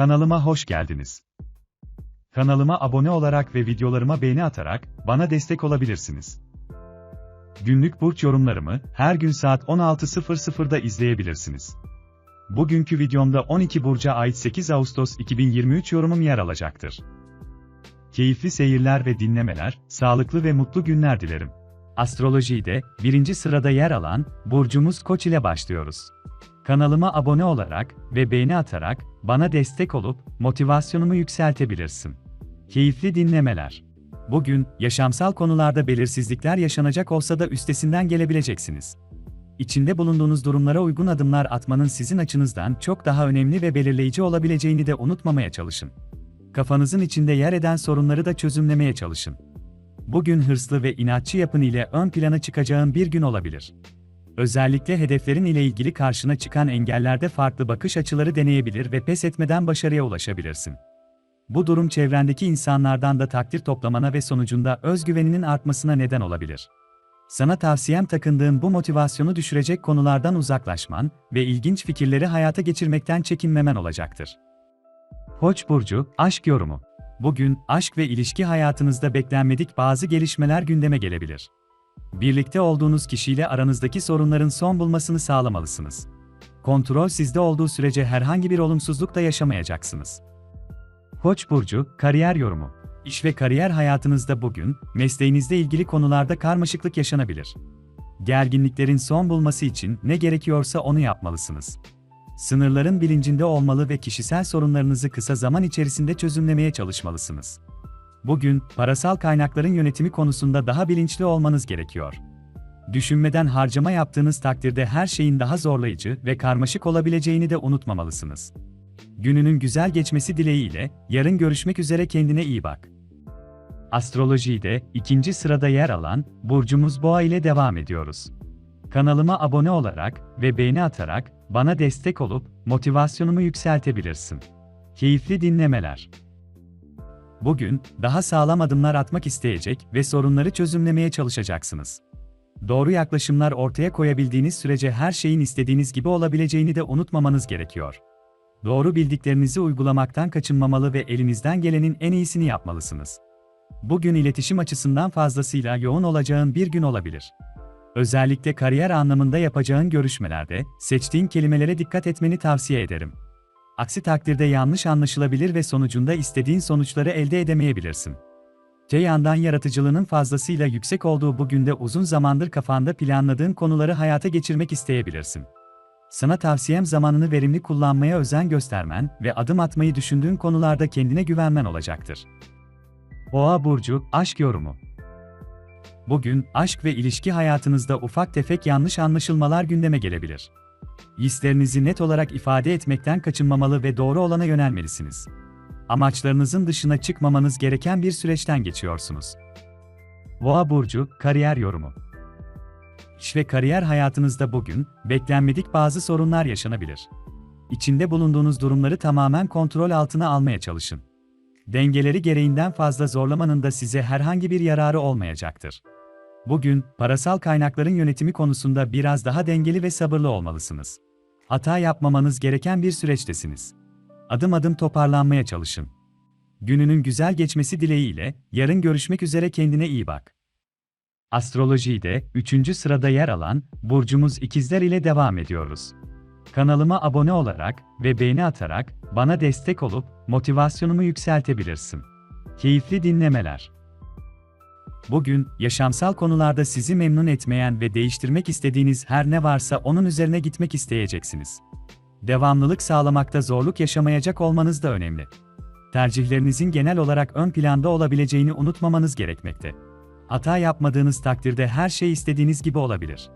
Kanalıma hoş geldiniz. Kanalıma abone olarak ve videolarıma beğeni atarak bana destek olabilirsiniz. Günlük burç yorumlarımı her gün saat 16.00'da izleyebilirsiniz. Bugünkü videomda 12 burca ait 8 Ağustos 2023 yorumum yer alacaktır. Keyifli seyirler ve dinlemeler, sağlıklı ve mutlu günler dilerim. Astrolojide birinci sırada yer alan burcumuz Koç ile başlıyoruz. Kanalıma abone olarak ve beğeni atarak bana destek olup motivasyonumu yükseltebilirsin. Keyifli dinlemeler. Bugün yaşamsal konularda belirsizlikler yaşanacak olsa da üstesinden gelebileceksiniz. İçinde bulunduğunuz durumlara uygun adımlar atmanın sizin açınızdan çok daha önemli ve belirleyici olabileceğini de unutmamaya çalışın. Kafanızın içinde yer eden sorunları da çözümlemeye çalışın. Bugün hırslı ve inatçı yapın ile ön plana çıkacağın bir gün olabilir. Özellikle hedeflerin ile ilgili karşına çıkan engellerde farklı bakış açıları deneyebilir ve pes etmeden başarıya ulaşabilirsin. Bu durum çevrendeki insanlardan da takdir toplamana ve sonucunda özgüveninin artmasına neden olabilir. Sana tavsiyem takındığın bu motivasyonu düşürecek konulardan uzaklaşman ve ilginç fikirleri hayata geçirmekten çekinmemen olacaktır. Koç burcu aşk yorumu. Bugün aşk ve ilişki hayatınızda beklenmedik bazı gelişmeler gündeme gelebilir. Birlikte olduğunuz kişiyle aranızdaki sorunların son bulmasını sağlamalısınız. Kontrol sizde olduğu sürece herhangi bir olumsuzluk da yaşamayacaksınız. Koç burcu kariyer yorumu. İş ve kariyer hayatınızda bugün mesleğinizle ilgili konularda karmaşıklık yaşanabilir. Gerginliklerin son bulması için ne gerekiyorsa onu yapmalısınız. Sınırların bilincinde olmalı ve kişisel sorunlarınızı kısa zaman içerisinde çözümlemeye çalışmalısınız. Bugün, parasal kaynakların yönetimi konusunda daha bilinçli olmanız gerekiyor. Düşünmeden harcama yaptığınız takdirde her şeyin daha zorlayıcı ve karmaşık olabileceğini de unutmamalısınız. Gününün güzel geçmesi dileğiyle, yarın görüşmek üzere kendine iyi bak. Astrolojide ikinci sırada yer alan burcumuz Boğa ile devam ediyoruz. Kanalıma abone olarak ve beğeni atarak bana destek olup motivasyonumu yükseltebilirsin. Keyifli dinlemeler. Bugün daha sağlam adımlar atmak isteyecek ve sorunları çözümlemeye çalışacaksınız. Doğru yaklaşımlar ortaya koyabildiğiniz sürece her şeyin istediğiniz gibi olabileceğini de unutmamanız gerekiyor. Doğru bildiklerinizi uygulamaktan kaçınmamalı ve elinizden gelenin en iyisini yapmalısınız. Bugün iletişim açısından fazlasıyla yoğun olacağın bir gün olabilir. Özellikle kariyer anlamında yapacağın görüşmelerde seçtiğin kelimelere dikkat etmeni tavsiye ederim. Aksi takdirde yanlış anlaşılabilir ve sonucunda istediğin sonuçları elde edemeyebilirsin. Te yandan yaratıcılığının fazlasıyla yüksek olduğu bu günde uzun zamandır kafanda planladığın konuları hayata geçirmek isteyebilirsin. Sana tavsiyem zamanını verimli kullanmaya özen göstermen ve adım atmayı düşündüğün konularda kendine güvenmen olacaktır. Boğa burcu aşk yorumu. Bugün aşk ve ilişki hayatınızda ufak tefek yanlış anlaşılmalar gündeme gelebilir. Hislerinizi net olarak ifade etmekten kaçınmamalı ve doğru olana yönelmelisiniz. Amaçlarınızın dışına çıkmamanız gereken bir süreçten geçiyorsunuz. Boğa burcu kariyer yorumu. İş ve kariyer hayatınızda bugün beklenmedik bazı sorunlar yaşanabilir. İçinde bulunduğunuz durumları tamamen kontrol altına almaya çalışın. Dengeleri gereğinden fazla zorlamanın da size herhangi bir yararı olmayacaktır. Bugün, parasal kaynakların yönetimi konusunda biraz daha dengeli ve sabırlı olmalısınız. Hata yapmamanız gereken bir süreçtesiniz. Adım adım toparlanmaya çalışın. Gününün güzel geçmesi dileğiyle, yarın görüşmek üzere kendine iyi bak. Astrolojide 3. sırada yer alan burcumuz ikizler ile devam ediyoruz. Kanalıma abone olarak ve beğeni atarak bana destek olup motivasyonumu yükseltebilirsin. Keyifli dinlemeler. Bugün, yaşamsal konularda sizi memnun etmeyen ve değiştirmek istediğiniz her ne varsa onun üzerine gitmek isteyeceksiniz. Devamlılık sağlamakta zorluk yaşamayacak olmanız da önemli. Tercihlerinizin genel olarak ön planda olabileceğini unutmamanız gerekmekte. Hata yapmadığınız takdirde her şey istediğiniz gibi olabilir.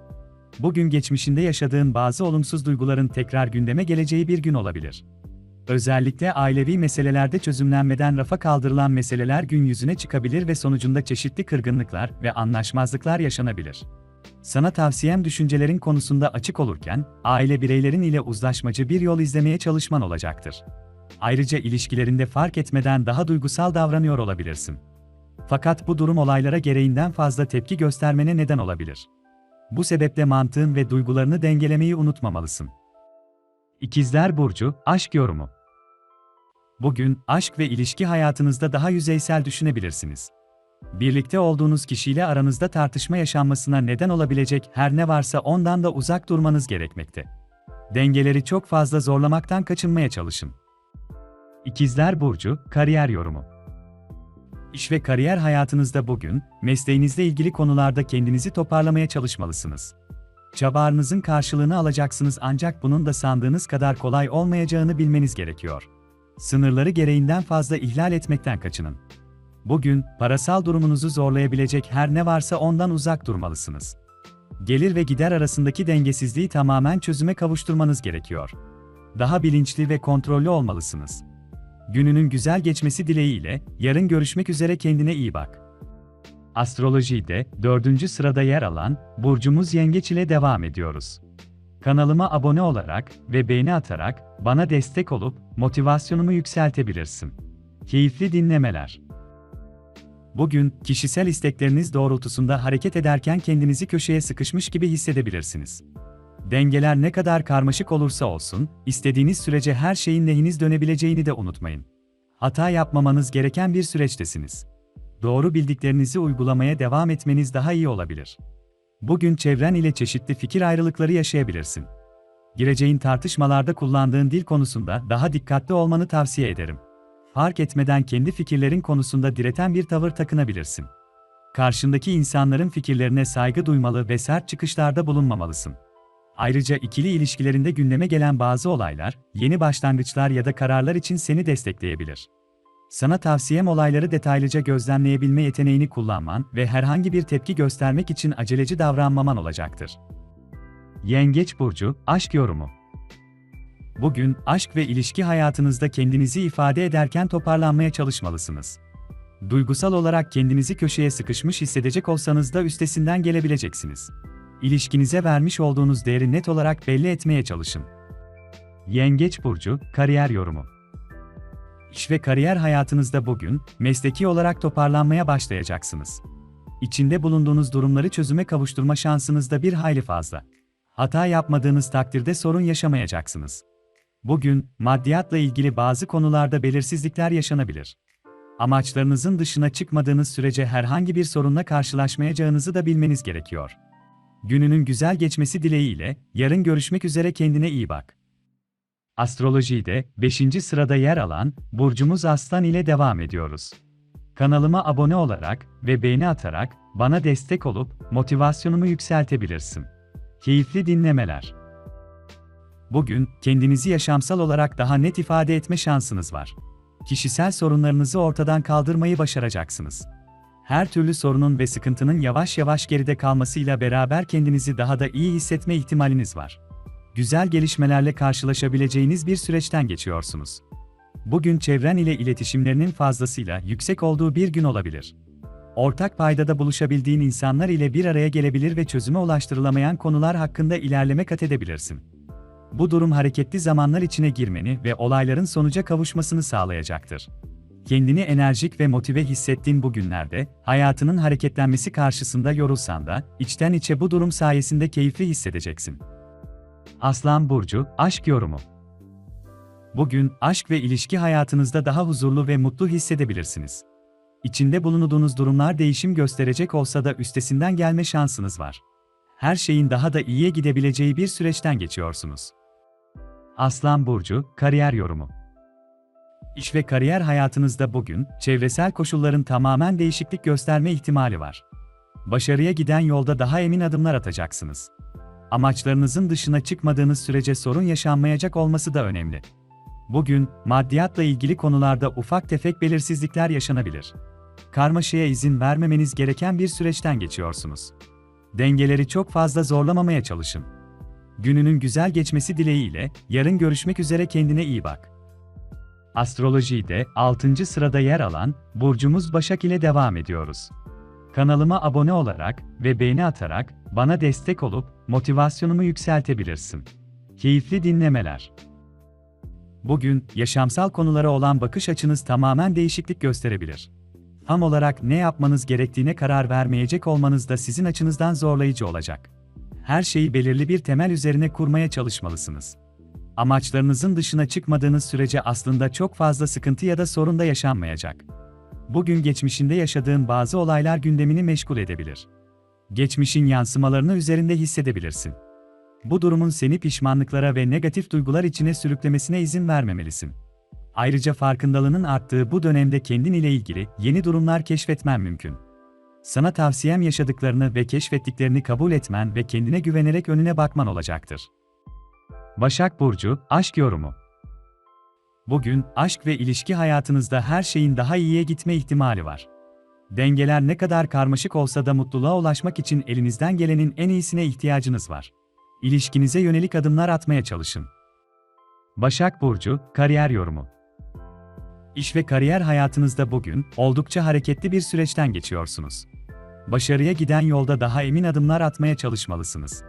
Bugün geçmişinde yaşadığın bazı olumsuz duyguların tekrar gündeme geleceği bir gün olabilir. Özellikle ailevi meselelerde çözümlenmeden rafa kaldırılan meseleler gün yüzüne çıkabilir ve sonucunda çeşitli kırgınlıklar ve anlaşmazlıklar yaşanabilir. Sana tavsiyem düşüncelerin konusunda açık olurken, aile bireylerin ile uzlaşmacı bir yol izlemeye çalışman olacaktır. Ayrıca ilişkilerinde fark etmeden daha duygusal davranıyor olabilirsin. Fakat bu durum olaylara gereğinden fazla tepki göstermene neden olabilir. Bu sebeple mantığın ve duygularını dengelemeyi unutmamalısın. İkizler Burcu, Aşk Yorumu Bugün, aşk ve ilişki hayatınızda daha yüzeysel düşünebilirsiniz. Birlikte olduğunuz kişiyle aranızda tartışma yaşanmasına neden olabilecek her ne varsa ondan da uzak durmanız gerekmekte. Dengeleri çok fazla zorlamaktan kaçınmaya çalışın. İkizler Burcu, Kariyer Yorumu İş ve kariyer hayatınızda bugün, mesleğinizle ilgili konularda kendinizi toparlamaya çalışmalısınız. Çabalarınızın karşılığını alacaksınız ancak bunun da sandığınız kadar kolay olmayacağını bilmeniz gerekiyor. Sınırları gereğinden fazla ihlal etmekten kaçının. Bugün, parasal durumunuzu zorlayabilecek her ne varsa ondan uzak durmalısınız. Gelir ve gider arasındaki dengesizliği tamamen çözüme kavuşturmanız gerekiyor. Daha bilinçli ve kontrollü olmalısınız. Gününün güzel geçmesi dileğiyle, yarın görüşmek üzere kendine iyi bak. Astrolojide, dördüncü sırada yer alan, Burcumuz Yengeç ile devam ediyoruz. Kanalıma abone olarak ve beğeni atarak, bana destek olup, motivasyonumu yükseltebilirsin. Keyifli dinlemeler. Bugün, kişisel istekleriniz doğrultusunda hareket ederken kendinizi köşeye sıkışmış gibi hissedebilirsiniz. Dengeler ne kadar karmaşık olursa olsun, istediğiniz sürece her şeyin lehiniz dönebileceğini de unutmayın. Hata yapmamanız gereken bir süreçtesiniz. Doğru bildiklerinizi uygulamaya devam etmeniz daha iyi olabilir. Bugün çevren ile çeşitli fikir ayrılıkları yaşayabilirsin. Gireceğin tartışmalarda kullandığın dil konusunda daha dikkatli olmanı tavsiye ederim. Fark etmeden kendi fikirlerin konusunda direten bir tavır takınabilirsin. Karşındaki insanların fikirlerine saygı duymalı ve sert çıkışlarda bulunmamalısın. Ayrıca ikili ilişkilerinde gündeme gelen bazı olaylar, yeni başlangıçlar ya da kararlar için seni destekleyebilir. Sana tavsiyem olayları detaylıca gözlemleyebilme yeteneğini kullanman ve herhangi bir tepki göstermek için aceleci davranmaman olacaktır. Yengeç burcu aşk yorumu. Bugün aşk ve ilişki hayatınızda kendinizi ifade ederken toparlanmaya çalışmalısınız. Duygusal olarak kendinizi köşeye sıkışmış hissedecek olsanız da üstesinden gelebileceksiniz. İlişkinize vermiş olduğunuz değeri net olarak belli etmeye çalışın. Yengeç burcu kariyer yorumu. İş ve kariyer hayatınızda bugün mesleki olarak toparlanmaya başlayacaksınız. İçinde bulunduğunuz durumları çözüme kavuşturma şansınız da bir hayli fazla. Hata yapmadığınız takdirde sorun yaşamayacaksınız. Bugün maddiyatla ilgili bazı konularda belirsizlikler yaşanabilir. Amaçlarınızın dışına çıkmadığınız sürece herhangi bir sorunla karşılaşmayacağınızı da bilmeniz gerekiyor. Gününün güzel geçmesi dileğiyle, yarın görüşmek üzere kendine iyi bak. Astrolojide 5. sırada yer alan burcumuz Aslan ile devam ediyoruz. Kanalıma abone olarak ve beğeni atarak bana destek olup motivasyonumu yükseltebilirsin. Keyifli dinlemeler. Bugün kendinizi yaşamsal olarak daha net ifade etme şansınız var. Kişisel sorunlarınızı ortadan kaldırmayı başaracaksınız. Her türlü sorunun ve sıkıntının yavaş yavaş geride kalmasıyla beraber kendinizi daha da iyi hissetme ihtimaliniz var güzel gelişmelerle karşılaşabileceğiniz bir süreçten geçiyorsunuz. Bugün çevren ile iletişimlerinin fazlasıyla yüksek olduğu bir gün olabilir. Ortak paydada buluşabildiğin insanlar ile bir araya gelebilir ve çözüme ulaştırılamayan konular hakkında ilerleme kat edebilirsin. Bu durum hareketli zamanlar içine girmeni ve olayların sonuca kavuşmasını sağlayacaktır. Kendini enerjik ve motive hissettiğin bu günlerde, hayatının hareketlenmesi karşısında yorulsan da, içten içe bu durum sayesinde keyifli hissedeceksin. Aslan Burcu, Aşk Yorumu Bugün, aşk ve ilişki hayatınızda daha huzurlu ve mutlu hissedebilirsiniz. İçinde bulunduğunuz durumlar değişim gösterecek olsa da üstesinden gelme şansınız var. Her şeyin daha da iyiye gidebileceği bir süreçten geçiyorsunuz. Aslan Burcu, Kariyer Yorumu İş ve kariyer hayatınızda bugün, çevresel koşulların tamamen değişiklik gösterme ihtimali var. Başarıya giden yolda daha emin adımlar atacaksınız amaçlarınızın dışına çıkmadığınız sürece sorun yaşanmayacak olması da önemli. Bugün, maddiyatla ilgili konularda ufak tefek belirsizlikler yaşanabilir. Karmaşaya izin vermemeniz gereken bir süreçten geçiyorsunuz. Dengeleri çok fazla zorlamamaya çalışın. Gününün güzel geçmesi dileğiyle, yarın görüşmek üzere kendine iyi bak. Astrolojide 6. sırada yer alan burcumuz Başak ile devam ediyoruz. Kanalıma abone olarak ve beğeni atarak bana destek olup motivasyonumu yükseltebilirsin. Keyifli dinlemeler. Bugün yaşamsal konulara olan bakış açınız tamamen değişiklik gösterebilir. Tam olarak ne yapmanız gerektiğine karar vermeyecek olmanız da sizin açınızdan zorlayıcı olacak. Her şeyi belirli bir temel üzerine kurmaya çalışmalısınız. Amaçlarınızın dışına çıkmadığınız sürece aslında çok fazla sıkıntı ya da sorun da yaşanmayacak. Bugün geçmişinde yaşadığın bazı olaylar gündemini meşgul edebilir. Geçmişin yansımalarını üzerinde hissedebilirsin. Bu durumun seni pişmanlıklara ve negatif duygular içine sürüklemesine izin vermemelisin. Ayrıca farkındalığının arttığı bu dönemde kendin ile ilgili yeni durumlar keşfetmen mümkün. Sana tavsiyem yaşadıklarını ve keşfettiklerini kabul etmen ve kendine güvenerek önüne bakman olacaktır. Başak Burcu, Aşk Yorumu Bugün, aşk ve ilişki hayatınızda her şeyin daha iyiye gitme ihtimali var. Dengeler ne kadar karmaşık olsa da mutluluğa ulaşmak için elinizden gelenin en iyisine ihtiyacınız var. İlişkinize yönelik adımlar atmaya çalışın. Başak Burcu, Kariyer Yorumu İş ve kariyer hayatınızda bugün, oldukça hareketli bir süreçten geçiyorsunuz. Başarıya giden yolda daha emin adımlar atmaya çalışmalısınız.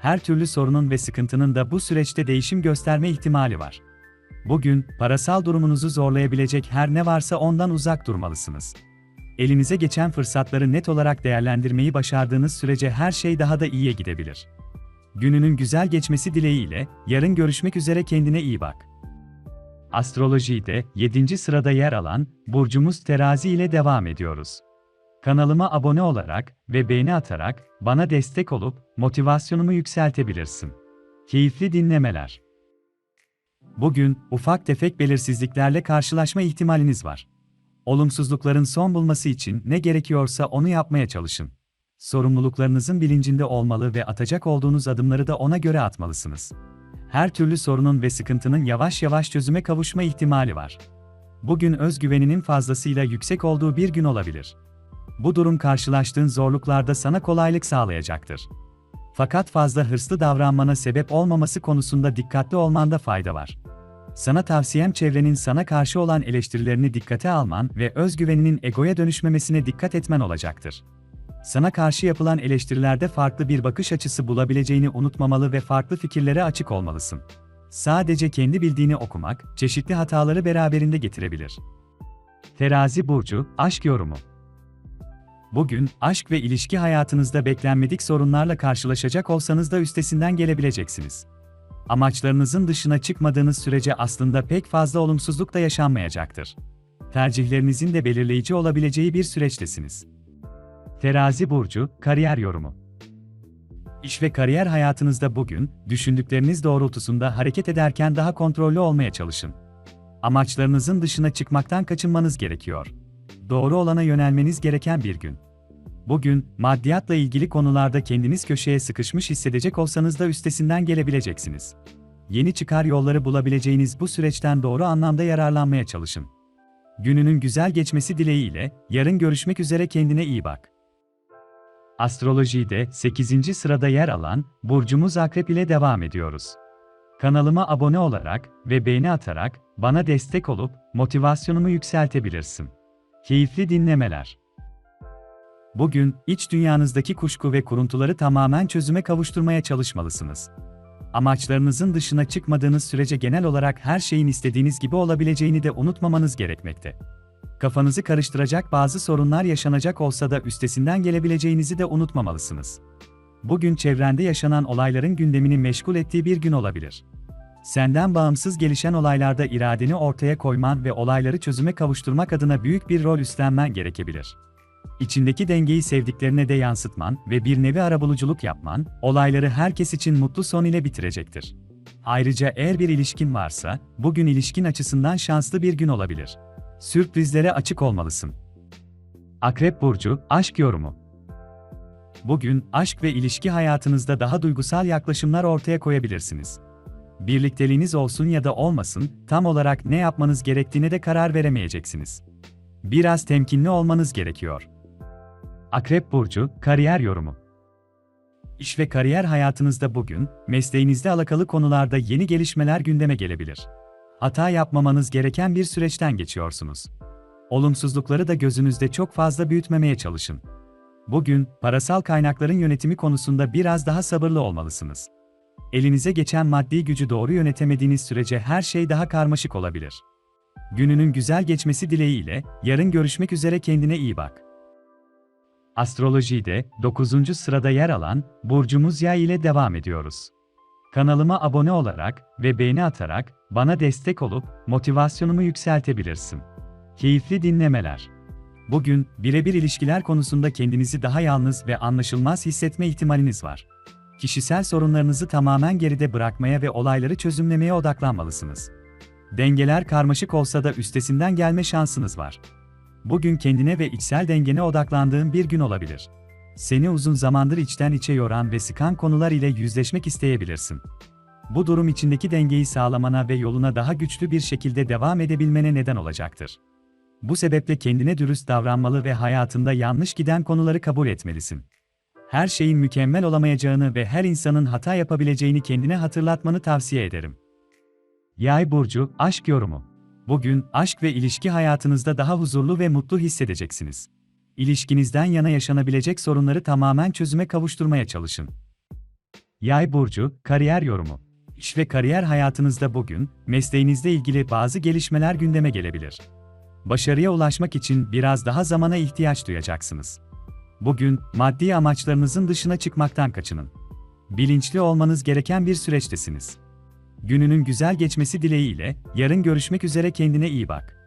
Her türlü sorunun ve sıkıntının da bu süreçte değişim gösterme ihtimali var. Bugün, parasal durumunuzu zorlayabilecek her ne varsa ondan uzak durmalısınız. Elinize geçen fırsatları net olarak değerlendirmeyi başardığınız sürece her şey daha da iyiye gidebilir. Gününün güzel geçmesi dileğiyle, yarın görüşmek üzere kendine iyi bak. Astrolojide 7. sırada yer alan burcumuz Terazi ile devam ediyoruz. Kanalıma abone olarak ve beğeni atarak bana destek olup motivasyonumu yükseltebilirsin. Keyifli dinlemeler. Bugün ufak tefek belirsizliklerle karşılaşma ihtimaliniz var. Olumsuzlukların son bulması için ne gerekiyorsa onu yapmaya çalışın. Sorumluluklarınızın bilincinde olmalı ve atacak olduğunuz adımları da ona göre atmalısınız. Her türlü sorunun ve sıkıntının yavaş yavaş çözüme kavuşma ihtimali var. Bugün özgüveninin fazlasıyla yüksek olduğu bir gün olabilir. Bu durum karşılaştığın zorluklarda sana kolaylık sağlayacaktır. Fakat fazla hırslı davranmana sebep olmaması konusunda dikkatli olmanda fayda var. Sana tavsiyem çevrenin sana karşı olan eleştirilerini dikkate alman ve özgüveninin egoya dönüşmemesine dikkat etmen olacaktır. Sana karşı yapılan eleştirilerde farklı bir bakış açısı bulabileceğini unutmamalı ve farklı fikirlere açık olmalısın. Sadece kendi bildiğini okumak, çeşitli hataları beraberinde getirebilir. Terazi Burcu, Aşk Yorumu Bugün, aşk ve ilişki hayatınızda beklenmedik sorunlarla karşılaşacak olsanız da üstesinden gelebileceksiniz. Amaçlarınızın dışına çıkmadığınız sürece aslında pek fazla olumsuzluk da yaşanmayacaktır. Tercihlerinizin de belirleyici olabileceği bir süreçtesiniz. Terazi Burcu, Kariyer Yorumu İş ve kariyer hayatınızda bugün, düşündükleriniz doğrultusunda hareket ederken daha kontrollü olmaya çalışın. Amaçlarınızın dışına çıkmaktan kaçınmanız gerekiyor. Doğru olana yönelmeniz gereken bir gün. Bugün, maddiyatla ilgili konularda kendiniz köşeye sıkışmış hissedecek olsanız da üstesinden gelebileceksiniz. Yeni çıkar yolları bulabileceğiniz bu süreçten doğru anlamda yararlanmaya çalışın. Gününün güzel geçmesi dileğiyle, yarın görüşmek üzere kendine iyi bak. Astrolojide 8. sırada yer alan burcumuz Akrep ile devam ediyoruz. Kanalıma abone olarak ve beğeni atarak bana destek olup motivasyonumu yükseltebilirsin. Keyifli dinlemeler. Bugün iç dünyanızdaki kuşku ve kuruntuları tamamen çözüme kavuşturmaya çalışmalısınız. Amaçlarınızın dışına çıkmadığınız sürece genel olarak her şeyin istediğiniz gibi olabileceğini de unutmamanız gerekmekte. Kafanızı karıştıracak bazı sorunlar yaşanacak olsa da üstesinden gelebileceğinizi de unutmamalısınız. Bugün çevrende yaşanan olayların gündemini meşgul ettiği bir gün olabilir. Senden bağımsız gelişen olaylarda iradeni ortaya koyman ve olayları çözüme kavuşturmak adına büyük bir rol üstlenmen gerekebilir. İçindeki dengeyi sevdiklerine de yansıtman ve bir nevi arabuluculuk yapman, olayları herkes için mutlu son ile bitirecektir. Ayrıca eğer bir ilişkin varsa, bugün ilişkin açısından şanslı bir gün olabilir. Sürprizlere açık olmalısın. Akrep Burcu, Aşk Yorumu Bugün, aşk ve ilişki hayatınızda daha duygusal yaklaşımlar ortaya koyabilirsiniz. Birlikteliğiniz olsun ya da olmasın, tam olarak ne yapmanız gerektiğine de karar veremeyeceksiniz. Biraz temkinli olmanız gerekiyor. Akrep Burcu, Kariyer Yorumu İş ve kariyer hayatınızda bugün, mesleğinizde alakalı konularda yeni gelişmeler gündeme gelebilir. Hata yapmamanız gereken bir süreçten geçiyorsunuz. Olumsuzlukları da gözünüzde çok fazla büyütmemeye çalışın. Bugün, parasal kaynakların yönetimi konusunda biraz daha sabırlı olmalısınız. Elinize geçen maddi gücü doğru yönetemediğiniz sürece her şey daha karmaşık olabilir. Gününün güzel geçmesi dileğiyle, yarın görüşmek üzere kendine iyi bak. Astrolojide 9. sırada yer alan burcumuz Yay ile devam ediyoruz. Kanalıma abone olarak ve beğeni atarak bana destek olup motivasyonumu yükseltebilirsin. Keyifli dinlemeler. Bugün birebir ilişkiler konusunda kendinizi daha yalnız ve anlaşılmaz hissetme ihtimaliniz var. Kişisel sorunlarınızı tamamen geride bırakmaya ve olayları çözümlemeye odaklanmalısınız. Dengeler karmaşık olsa da üstesinden gelme şansınız var. Bugün kendine ve içsel dengene odaklandığın bir gün olabilir. Seni uzun zamandır içten içe yoran ve sıkan konular ile yüzleşmek isteyebilirsin. Bu durum içindeki dengeyi sağlamana ve yoluna daha güçlü bir şekilde devam edebilmene neden olacaktır. Bu sebeple kendine dürüst davranmalı ve hayatında yanlış giden konuları kabul etmelisin. Her şeyin mükemmel olamayacağını ve her insanın hata yapabileceğini kendine hatırlatmanı tavsiye ederim. Yay burcu aşk yorumu. Bugün aşk ve ilişki hayatınızda daha huzurlu ve mutlu hissedeceksiniz. İlişkinizden yana yaşanabilecek sorunları tamamen çözüme kavuşturmaya çalışın. Yay burcu kariyer yorumu. İş ve kariyer hayatınızda bugün mesleğinizle ilgili bazı gelişmeler gündeme gelebilir. Başarıya ulaşmak için biraz daha zamana ihtiyaç duyacaksınız. Bugün maddi amaçlarınızın dışına çıkmaktan kaçının. Bilinçli olmanız gereken bir süreçtesiniz. Gününün güzel geçmesi dileğiyle yarın görüşmek üzere kendine iyi bak.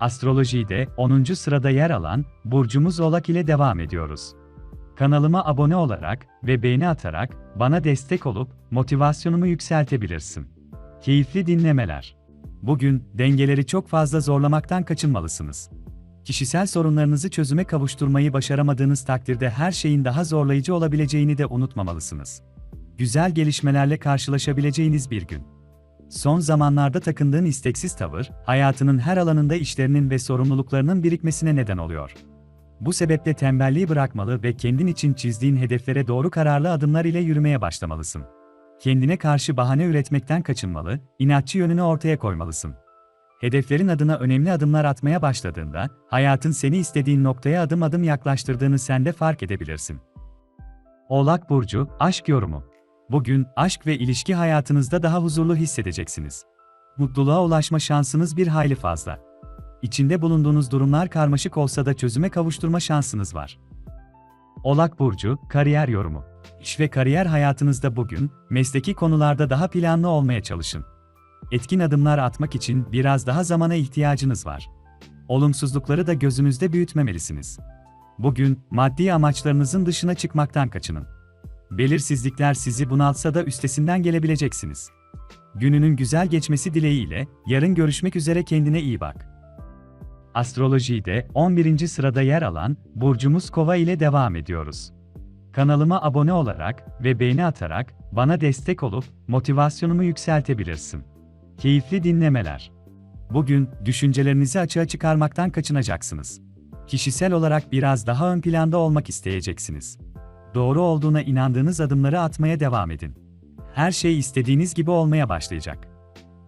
Astrolojide 10. sırada yer alan burcumuz Oğlak ile devam ediyoruz. Kanalıma abone olarak ve beğeni atarak bana destek olup motivasyonumu yükseltebilirsin. Keyifli dinlemeler. Bugün dengeleri çok fazla zorlamaktan kaçınmalısınız. Kişisel sorunlarınızı çözüme kavuşturmayı başaramadığınız takdirde her şeyin daha zorlayıcı olabileceğini de unutmamalısınız. Güzel gelişmelerle karşılaşabileceğiniz bir gün. Son zamanlarda takındığın isteksiz tavır, hayatının her alanında işlerinin ve sorumluluklarının birikmesine neden oluyor. Bu sebeple tembelliği bırakmalı ve kendin için çizdiğin hedeflere doğru kararlı adımlar ile yürümeye başlamalısın. Kendine karşı bahane üretmekten kaçınmalı, inatçı yönünü ortaya koymalısın. Hedeflerin adına önemli adımlar atmaya başladığında, hayatın seni istediğin noktaya adım adım yaklaştırdığını sen de fark edebilirsin. Oğlak Burcu, Aşk Yorumu Bugün, aşk ve ilişki hayatınızda daha huzurlu hissedeceksiniz. Mutluluğa ulaşma şansınız bir hayli fazla. İçinde bulunduğunuz durumlar karmaşık olsa da çözüme kavuşturma şansınız var. Oğlak Burcu, Kariyer Yorumu İş ve kariyer hayatınızda bugün, mesleki konularda daha planlı olmaya çalışın. Etkin adımlar atmak için biraz daha zamana ihtiyacınız var. Olumsuzlukları da gözünüzde büyütmemelisiniz. Bugün, maddi amaçlarınızın dışına çıkmaktan kaçının. Belirsizlikler sizi bunaltsa da üstesinden gelebileceksiniz. Gününün güzel geçmesi dileğiyle, yarın görüşmek üzere kendine iyi bak. Astrolojide 11. sırada yer alan burcumuz Kova ile devam ediyoruz. Kanalıma abone olarak ve beğeni atarak bana destek olup motivasyonumu yükseltebilirsin. Keyifli dinlemeler. Bugün düşüncelerinizi açığa çıkarmaktan kaçınacaksınız. Kişisel olarak biraz daha ön planda olmak isteyeceksiniz. Doğru olduğuna inandığınız adımları atmaya devam edin. Her şey istediğiniz gibi olmaya başlayacak.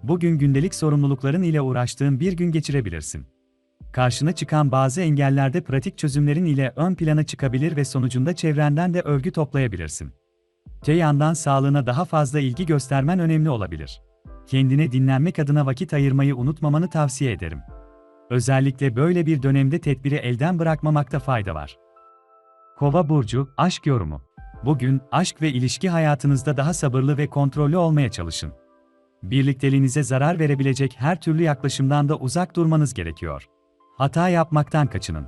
Bugün gündelik sorumlulukların ile uğraştığın bir gün geçirebilirsin. Karşına çıkan bazı engellerde pratik çözümlerin ile ön plana çıkabilir ve sonucunda çevrenden de övgü toplayabilirsin. Te yandan sağlığına daha fazla ilgi göstermen önemli olabilir. Kendine dinlenmek adına vakit ayırmayı unutmamanı tavsiye ederim. Özellikle böyle bir dönemde tedbiri elden bırakmamakta fayda var. Kova burcu aşk yorumu. Bugün aşk ve ilişki hayatınızda daha sabırlı ve kontrollü olmaya çalışın. Birlikteliğinize zarar verebilecek her türlü yaklaşımdan da uzak durmanız gerekiyor. Hata yapmaktan kaçının.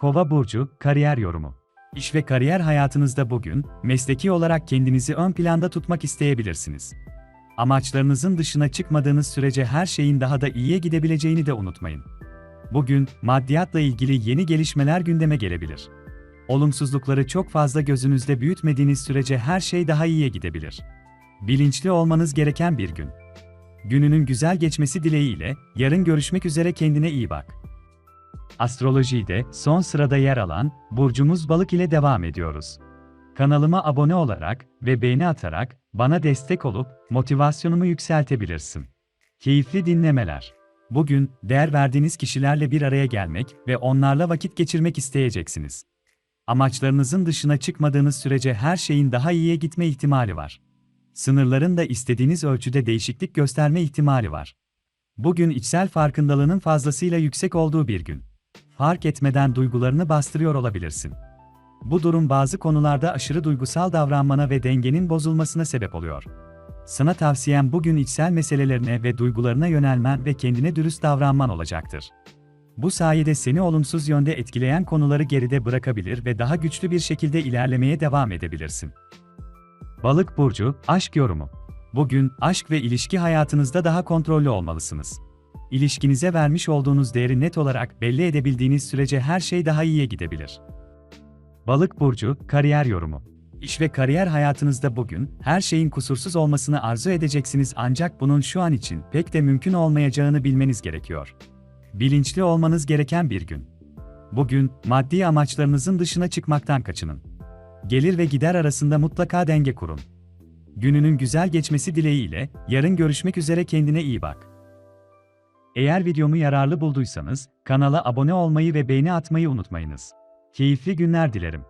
Kova burcu kariyer yorumu. İş ve kariyer hayatınızda bugün mesleki olarak kendinizi ön planda tutmak isteyebilirsiniz. Amaçlarınızın dışına çıkmadığınız sürece her şeyin daha da iyiye gidebileceğini de unutmayın. Bugün maddiyatla ilgili yeni gelişmeler gündeme gelebilir. Olumsuzlukları çok fazla gözünüzde büyütmediğiniz sürece her şey daha iyiye gidebilir. Bilinçli olmanız gereken bir gün. Gününün güzel geçmesi dileğiyle, yarın görüşmek üzere kendine iyi bak. Astrolojide son sırada yer alan burcumuz Balık ile devam ediyoruz. Kanalıma abone olarak ve beğeni atarak bana destek olup motivasyonumu yükseltebilirsin. Keyifli dinlemeler. Bugün değer verdiğiniz kişilerle bir araya gelmek ve onlarla vakit geçirmek isteyeceksiniz. Amaçlarınızın dışına çıkmadığınız sürece her şeyin daha iyiye gitme ihtimali var. Sınırların da istediğiniz ölçüde değişiklik gösterme ihtimali var. Bugün içsel farkındalığının fazlasıyla yüksek olduğu bir gün. Fark etmeden duygularını bastırıyor olabilirsin. Bu durum bazı konularda aşırı duygusal davranmana ve dengenin bozulmasına sebep oluyor. Sana tavsiyem bugün içsel meselelerine ve duygularına yönelmen ve kendine dürüst davranman olacaktır. Bu sayede seni olumsuz yönde etkileyen konuları geride bırakabilir ve daha güçlü bir şekilde ilerlemeye devam edebilirsin. Balık burcu, aşk yorumu. Bugün aşk ve ilişki hayatınızda daha kontrollü olmalısınız. İlişkinize vermiş olduğunuz değeri net olarak belli edebildiğiniz sürece her şey daha iyiye gidebilir. Balık burcu, kariyer yorumu. İş ve kariyer hayatınızda bugün her şeyin kusursuz olmasını arzu edeceksiniz ancak bunun şu an için pek de mümkün olmayacağını bilmeniz gerekiyor. Bilinçli olmanız gereken bir gün. Bugün maddi amaçlarınızın dışına çıkmaktan kaçının. Gelir ve gider arasında mutlaka denge kurun. Gününün güzel geçmesi dileğiyle yarın görüşmek üzere kendine iyi bak. Eğer videomu yararlı bulduysanız kanala abone olmayı ve beğeni atmayı unutmayınız. Keyifli günler dilerim.